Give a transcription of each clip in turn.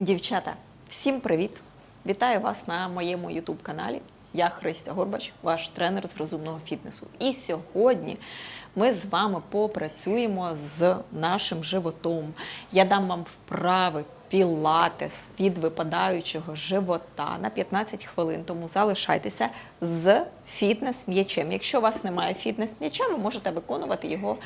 Дівчата, всім привіт! Вітаю вас на моєму YouTube каналі. Я Христя Горбач, ваш тренер з розумного фітнесу. І сьогодні ми з вами попрацюємо з нашим животом. Я дам вам вправи пілатес від випадаючого живота на 15 хвилин. Тому залишайтеся з фітнес-м'ячем. Якщо у вас немає фітнес-м'яча, ви можете виконувати його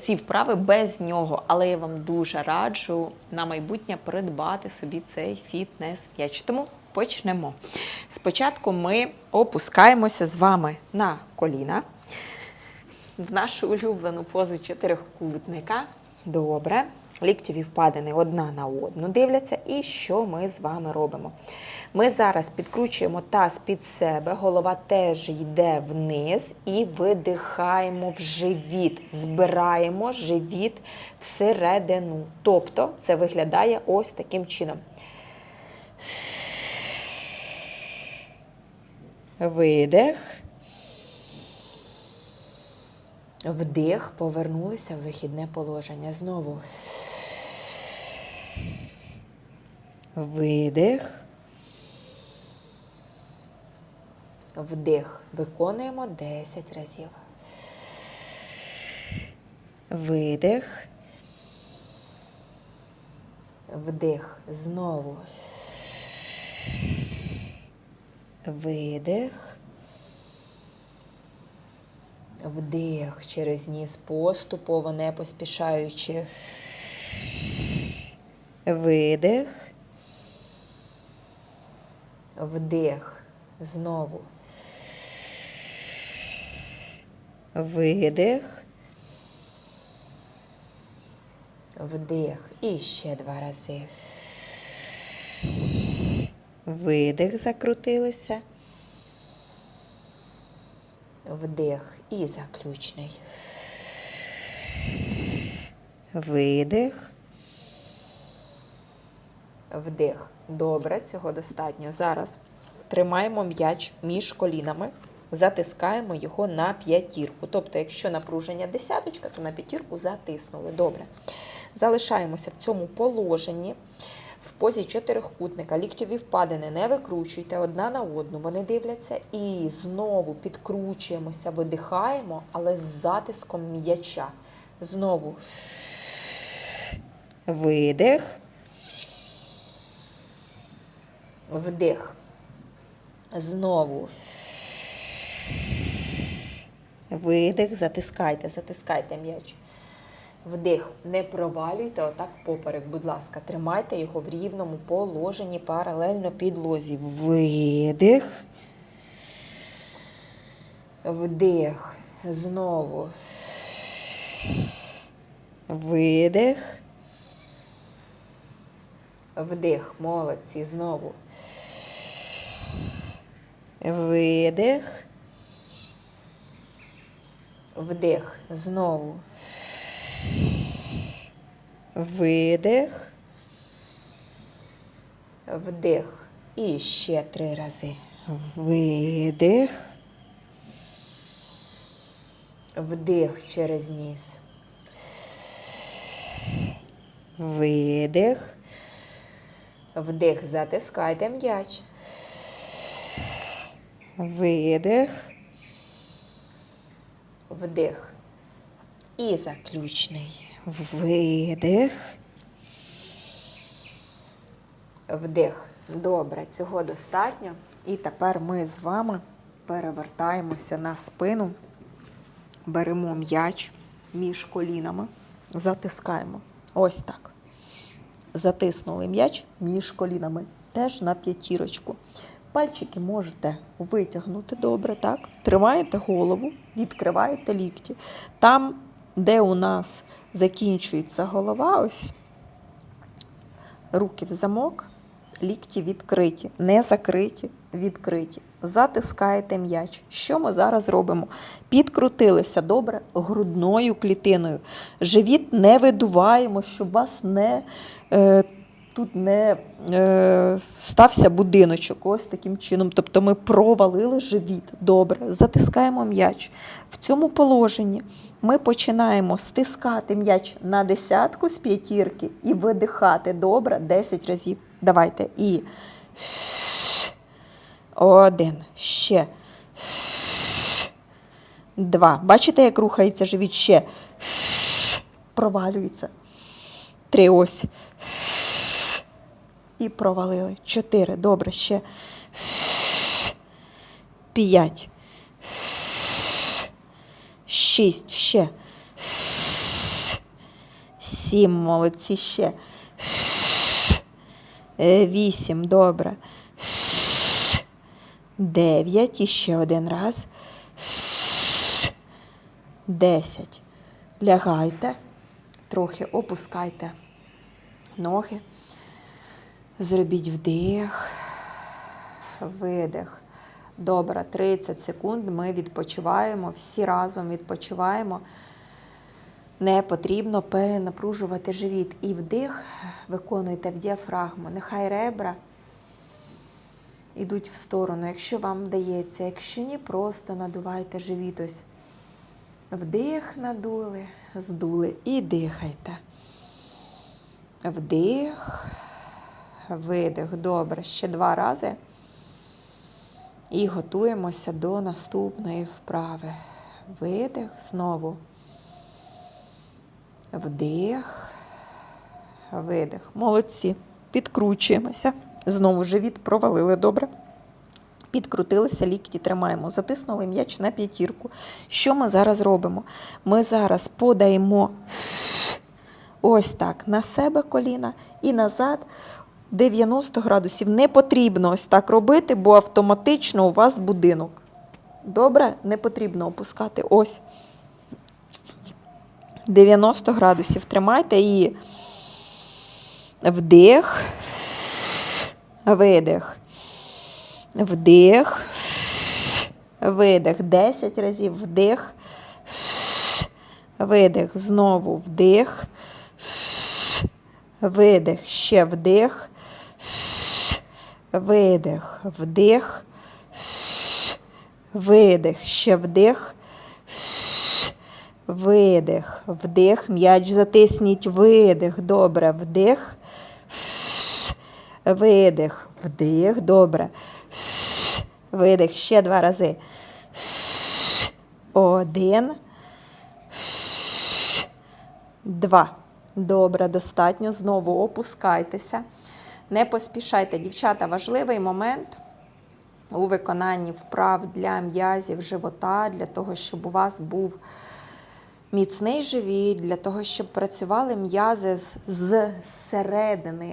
ці вправи без нього. Але я вам дуже раджу на майбутнє придбати собі цей фітнес-м'яч. Тому почнемо. Спочатку ми опускаємося з вами на коліна в нашу улюблену позу чотирикутника. Добре. Ліктєві впадини одна на одну дивляться. І що ми з вами робимо? Ми зараз підкручуємо таз під себе, голова теж йде вниз і видихаємо в живіт. Збираємо живіт всередину. Тобто це виглядає ось таким чином. Видих. Вдих, повернулися в вихідне положення. Знову. Видих. Вдих. Виконуємо 10 разів. Видих. Вдих. Знову. Видих. Вдих через ніс поступово, не поспішаючи. Видих. Вдих. Знову. Видих. Вдих. І ще два рази. Видих, закрутилися. Вдих і заключний. Видих. Вдих. Добре, цього достатньо. Зараз тримаємо м'яч між колінами, затискаємо його на п'ятірку. Тобто, якщо напруження десяточка, то на п'ятірку затиснули. Добре. Залишаємося в цьому положенні. Позі чотирикутника ліктьові впадини не викручуйте одна на одну. Вони дивляться і знову підкручуємося, видихаємо, але з затиском м'яча. Знову видих. Вдих. Знову. Видих. Затискайте, затискайте м'яч. Вдих. Не провалюйте отак поперек, будь ласка. Тримайте його в рівному положенні паралельно підлозі. Видих. Вдих. Знову. Видих. Вдих. Молодці. Знову. Видих. Вдих. Знову. Видих. Вдих. І ще три рази. Видих. Вдих через ніс. Видих. Вдих. Затискайте м'яч. Видих. Вдих. І заключний. Видих. Вдих. Добре, цього достатньо. І тепер ми з вами перевертаємося на спину, беремо м'яч між колінами, затискаємо. Ось так. Затиснули м'яч між колінами, теж на п'ятірочку. Пальчики можете витягнути добре, так? Тримаєте голову, відкриваєте лікті. Там, де у нас закінчується голова, ось руки в замок, лікті відкриті, не закриті, відкриті. Затискаєте м'яч. Що ми зараз робимо? Підкрутилися добре грудною клітиною. Живіт не видуваємо, щоб вас не. Е, Тут не е, стався будиночок, ось таким чином. Тобто ми провалили живіт. Добре, затискаємо м'яч. В цьому положенні ми починаємо стискати м'яч на десятку з п'ятірки і видихати добре 10 разів. Давайте. І один. Ще. Два. Бачите, як рухається живіт? Ще. Провалюється. Три. Ось. І провалили. Чотири. Добре, ще. П'ять. Шість. Ще. Сім. Молодці. Ще. Е, Вісім. Добре. Дев'ять. І ще один раз. Десять. Лягайте. Трохи опускайте ноги. Зробіть вдих, видих. Добре, 30 секунд ми відпочиваємо, всі разом відпочиваємо. Не потрібно перенапружувати живіт. І вдих виконуйте в діафрагму. Нехай ребра йдуть в сторону, якщо вам вдається. Якщо ні, просто надувайте живіт. Ось. Вдих надули, здули і дихайте. Вдих, видих. Добре, ще два рази. І готуємося до наступної вправи. Видих знову. Вдих, видих. Молодці. Підкручуємося. Знову живіт провалили. Добре. Підкрутилися, лікті тримаємо, затиснули м'яч на п'ятірку. Що ми зараз робимо? Ми зараз подаємо ось так на себе коліна і назад 90 градусів. Не потрібно ось так робити, бо автоматично у вас будинок. Добре? Не потрібно опускати. Ось. 90 градусів тримайте і вдих, видих. Вдих, видих. 10 разів вдих, видих. Знову вдих, видих. Ще вдих, видих, вдих, видих. Ще вдих, видих, вдих. М'яч затисніть, видих. Добре, вдих. Видих, вдих, добре. Видих ще два рази. Один. Два. Добре, достатньо. Знову опускайтеся. Не поспішайте, дівчата, важливий момент у виконанні вправ для м'язів живота, для того, щоб у вас був міцний живіт, для того, щоб працювали м'язи з- з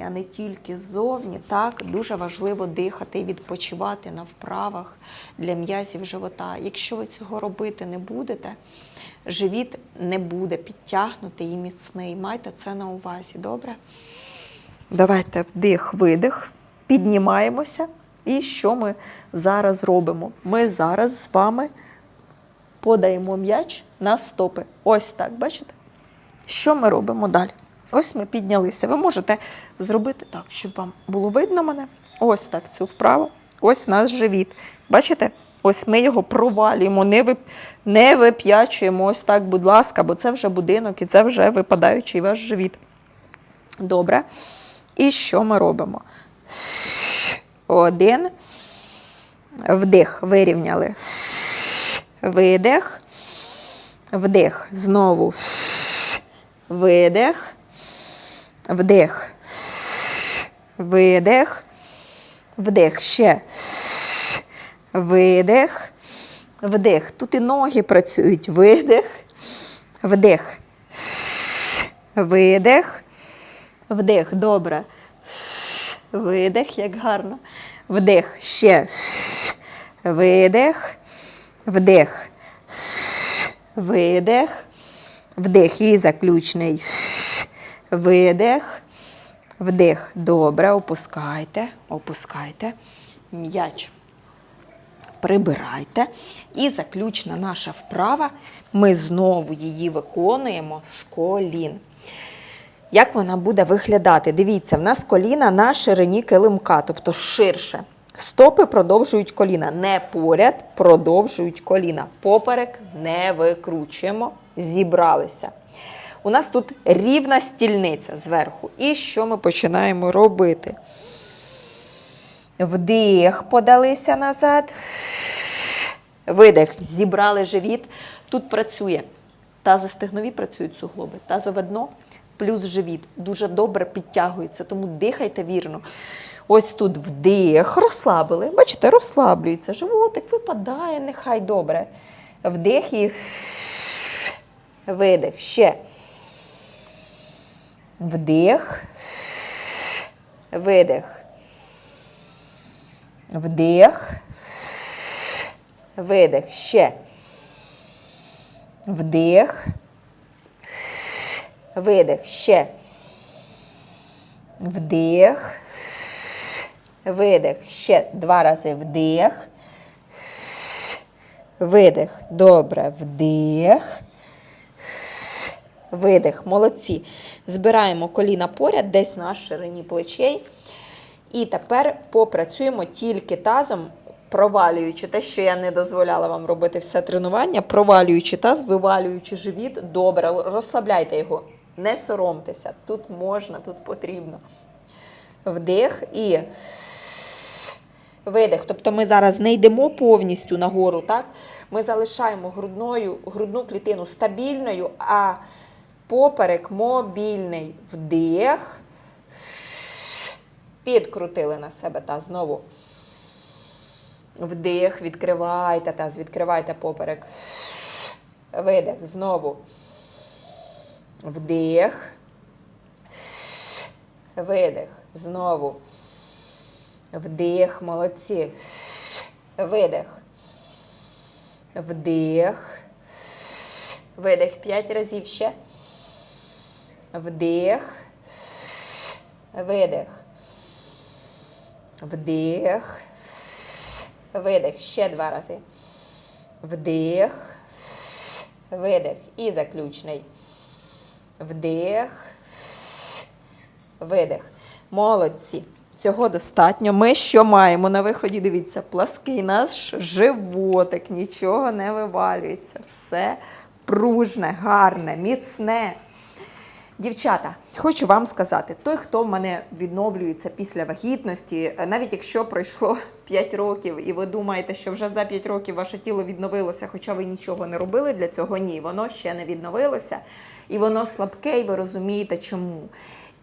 а не тільки ззовні. Так, дуже важливо дихати і відпочивати на вправах для м'язів живота. Якщо ви цього робити не будете, живіт не буде підтягнутий і міцний. Майте це на увазі, добре? Давайте вдих, видих, піднімаємося. І що ми зараз робимо? Ми зараз з вами подаємо м'яч на стопи. Ось так, бачите? Що ми робимо далі? Ось ми піднялися. Ви можете зробити так, щоб вам було видно мене. Ось так цю вправу. Ось наш живіт. Бачите? Ось ми його провалюємо, не, вип... не вип'ячуємо ось так, будь ласка, бо це вже будинок і це вже випадаючий ваш живіт. Добре. І що ми робимо? Один. Вдих. Вирівняли. Видих. Вдих. Знову. Видих. Вдих. Видих. Вдих. Ще. Видих. Вдих. Тут і ноги працюють. Видих. Вдих. Видих. Вдих. Добре. Видих, як гарно. Вдих. Ще. Видих. Вдих. Видих. Вдих. І заключний. Видих. Вдих. Добре. Опускайте. Опускайте. М'яч. Прибирайте. І заключна наша вправа. Ми знову її виконуємо з колін. Як вона буде виглядати? Дивіться, в нас коліна на ширині килимка, тобто ширше. Стопи продовжують коліна. Не поряд, продовжують коліна. Поперек не викручуємо. Зібралися. У нас тут рівна стільниця зверху. І що ми починаємо робити? Вдих, подалися назад. Видих. Зібрали живіт. Тут працює. Тазостегнові працюють суглоби, тазове дно плюс живіт. Дуже добре підтягується, тому дихайте вірно. Ось тут вдих, розслабили. Бачите, розслаблюється. Животик випадає, нехай. Добре. Вдих і видих. Ще. Вдих. Видих. Вдих. Видих. Ще. Вдих. Видих. Ще. Вдих. Видих. Ще два рази вдих. Видих. Добре. Вдих. Видих. Молодці. Збираємо коліна поряд, десь на ширині плечей. І тепер попрацюємо тільки тазом, провалюючи те, що я не дозволяла вам робити все тренування, провалюючи таз, вивалюючи живіт. Добре, розслабляйте його. Не соромтеся. Тут можна, тут потрібно. Вдих і видих. Тобто ми зараз не йдемо повністю нагору, так? Ми залишаємо грудною, грудну клітину стабільною, а поперек мобільний. Вдих. Підкрутили на себе та знову. Вдих, відкривайте таз, відкривайте поперек. Видих. Знову. Вдих. Видих. Знову. Вдих. Молодці. Видих. Вдих. Видих. П'ять разів ще. Вдих. Видих. Вдих. Видих. Ще два рази. Вдих. Видих. І заключний. Вдих. Видих. Молодці. Цього достатньо. Ми що маємо на виході? Дивіться, плаский наш животик, нічого не вивалюється. Все пружне, гарне, міцне. Дівчата, хочу вам сказати, той, хто в мене відновлюється після вагітності, е, навіть якщо пройшло 5 років, і ви думаєте, що вже за 5 років ваше тіло відновилося, хоча ви нічого не робили для цього, ні, воно ще не відновилося, і воно слабке, і ви розумієте, чому.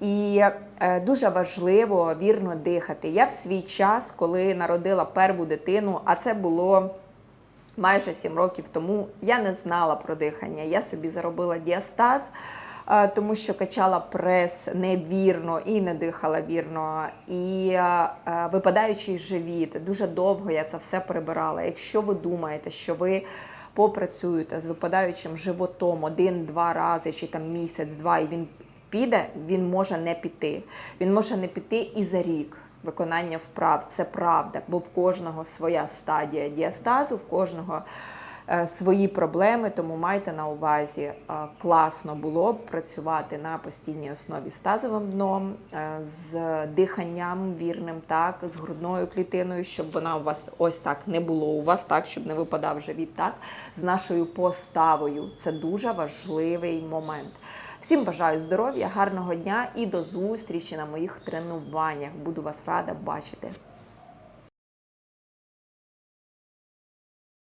І е, дуже важливо вірно дихати. Я в свій час, коли народила перву дитину, а це було майже 7 років тому я не знала про дихання. Я собі заробила діастаз, тому що качала прес невірно і не дихала вірно. І випадаючий живіт. Дуже довго я це все прибирала. Якщо ви думаєте, що ви попрацюєте з випадаючим животом один-два рази, чи там місяць-два, і він піде, він може не піти. Він може не піти і за рік виконання вправ. Це правда, бо в кожного своя стадія діастазу, в кожного свої проблеми, тому майте на увазі, е, класно було б працювати на постійній основі з тазовим дном, е, з диханням вірним, так, з грудною клітиною, щоб вона у вас ось так не було у вас, так, щоб не випадав живіт, так, з нашою поставою. Це дуже важливий момент. Всім бажаю здоров'я, гарного дня і до зустрічі на моїх тренуваннях. Буду вас рада бачити.